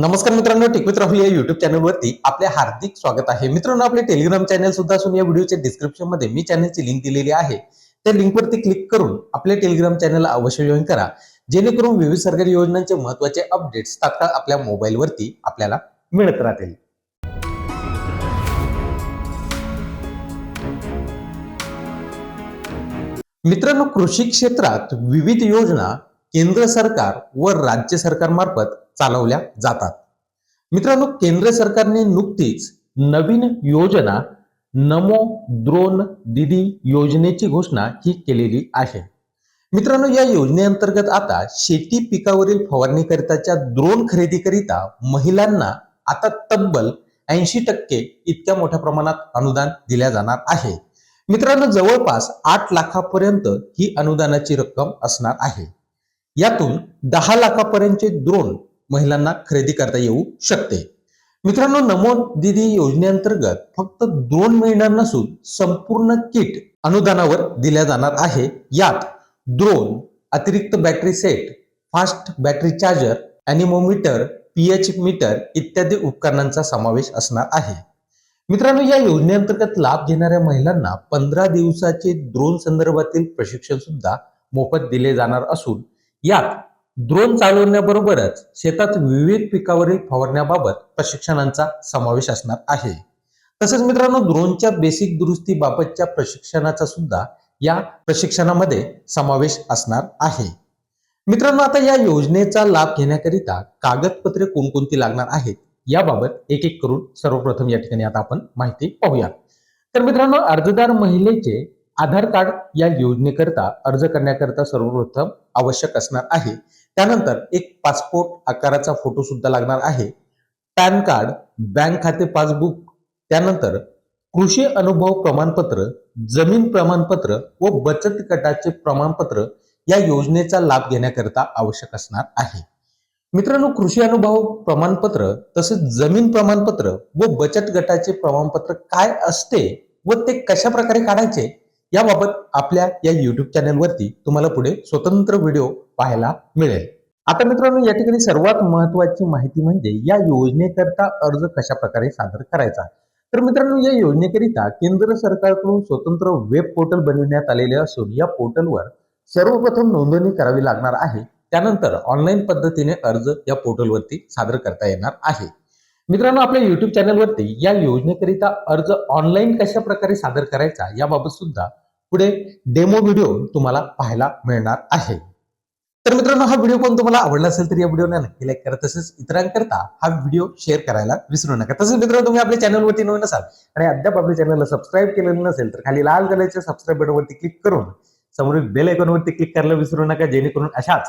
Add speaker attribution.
Speaker 1: नमस्कार मित्रांनो टिकवित राहुल या युट्यूब चॅनलवरती आपले हार्दिक स्वागत आहे. मित्रांनो आपले टेलिग्राम चॅनल सुद्धा असून या व्हिडिओच्या डिस्क्रिप्शनमध्ये मी चॅनलची लिंक दिलेली आहे. त्या लिंकवरती क्लिक करून आपल्या टेलिग्राम चॅनल अवश्य जॉईन करा. जेणेकरून विविध सरकारी योजनांचे महत्त्वाचे अपडेट्स तात्काळ आपल्या मोबाईलवरती आपल्याला मिळत राहतील. मित्रांनो कृषी क्षेत्रात विविध योजना केंद्र सरकार व राज्य सरकारमार्फत चालवल्या जातात. मित्रांनो केंद्र सरकारने नुकतीच नवीन योजना नमो द्रोण दिदी योजनेची घोषणा ही केलेली आहे. मित्रांनो या योजनेअंतर्गत आता शेती पिकावरील फवारणीकरिताच्या द्रोण खरेदीकरिता महिलांना आता तब्बल ऐंशी टक्के इतक्या मोठ्या प्रमाणात अनुदान दिल्या जाणार आहे. मित्रांनो जवळपास आठ लाखापर्यंत ही अनुदानाची रक्कम असणार आहे. यातून दहा लाखापर्यंतचे द्रोण महिलांना खरेदी करता येऊ शकते. मित्रांनो नमो दिदी योजनेअंतर्गत फक्त दोन मिळणार नसून संपूर्ण किट अनुदानावर दिल्या जाणार आहे. यात द्रोण अतिरिक्त battery set fast battery charger anemometer P H meter इत्यादी उपकरणांचा समावेश असणार आहे. मित्रांनो या योजनेअंतर्गत लाभ घेणाऱ्या महिलांना पंधरा दिवसाचे ड्रोन संदर्भातील प्रशिक्षण सुद्धा मोफत दिले जाणार असून यात ड्रोन चालवण्याबरोबरच शेतात विविध पिकावरील फवारण्याबाबत प्रशिक्षणांचा समावेश असणार आहे. तसेच मित्रांनो ड्रोनच्या बेसिक दुरुस्तीबाबतच्या प्रशिक्षणाचा सुद्धा या प्रशिक्षणामध्ये समावेश असणार आहे. मित्रांनो आता या योजनेचा लाभ घेण्याकरिता कागदपत्रे कोणकोणती लागणार आहेत याबाबत एक एक करून सर्वप्रथम या ठिकाणी आता आपण माहिती पाहूया. तर मित्रांनो अर्जदार महिलेचे आधार कार्ड या योजनेकरता अर्ज करण्याकरता सर्वप्रथम आवश्यक असणार आहे. त्यानंतर एक पासपोर्ट आकाराचा फोटो सुद्धा लागणार आहे. पॅन कार्ड बँक खाते पासबुक त्यानंतर कृषी अनुभव प्रमाणपत्र जमीन प्रमाणपत्र व बचत गटाचे प्रमाणपत्र या योजनेचा लाभ घेण्याकरिता आवश्यक असणार आहे. मित्रांनो कृषी अनुभव प्रमाणपत्र तसेच जमीन प्रमाणपत्र व बचत गटाचे प्रमाणपत्र काय असते व ते कशा प्रकारे काढायचे याबाबत आपल्या या युट्यूब चॅनलवरती तुम्हाला पुढे स्वतंत्र व्हिडिओ पाहायला मिळेल. आता मित्रांनो या ठिकाणी सर्वात महत्वाची माहिती म्हणजे या योजनेकरता अर्ज कशा प्रकारे सादर करायचा? तर मित्रांनो या योजनेकरिता केंद्र सरकारकडून स्वतंत्र वेब पोर्टल बनविण्यात आलेले असून या पोर्टलवर सर्वप्रथम नोंदणी करावी लागणार आहे. त्यानंतर ऑनलाईन पद्धतीने अर्ज या पोर्टलवरती सादर करता येणार आहे. मित्रांनो आपल्या युट्यूब चॅनलवरती या योजनेकरिता अर्ज ऑनलाईन कशा प्रकारे सादर करायचा याबाबत सुद्धा पुढे डेमो व्हिडिओ तुम्हाला पाहायला मिळणार आहे. तर मित्रांनो हा व्हिडिओ पण तुम्हाला आवडला असेल तर या व्हिडिओला नक्की लाईक करा. तसेच इतरांकरता हा व्हिडिओ शेअर करायला विसरू नका. तसेच मित्रांनो तुम्ही आपल्या चॅनलवरती नवीन असाल आणि अद्याप आपल्या चॅनलला सबस्क्राईब केलेलं नसेल तर खाली लाल कलरच्या सबस्क्राईब बटनवरती क्लिक करून समोरील बेल आयकॉनवरती क्लिक करायला विसरू नका जेणेकरून अशाच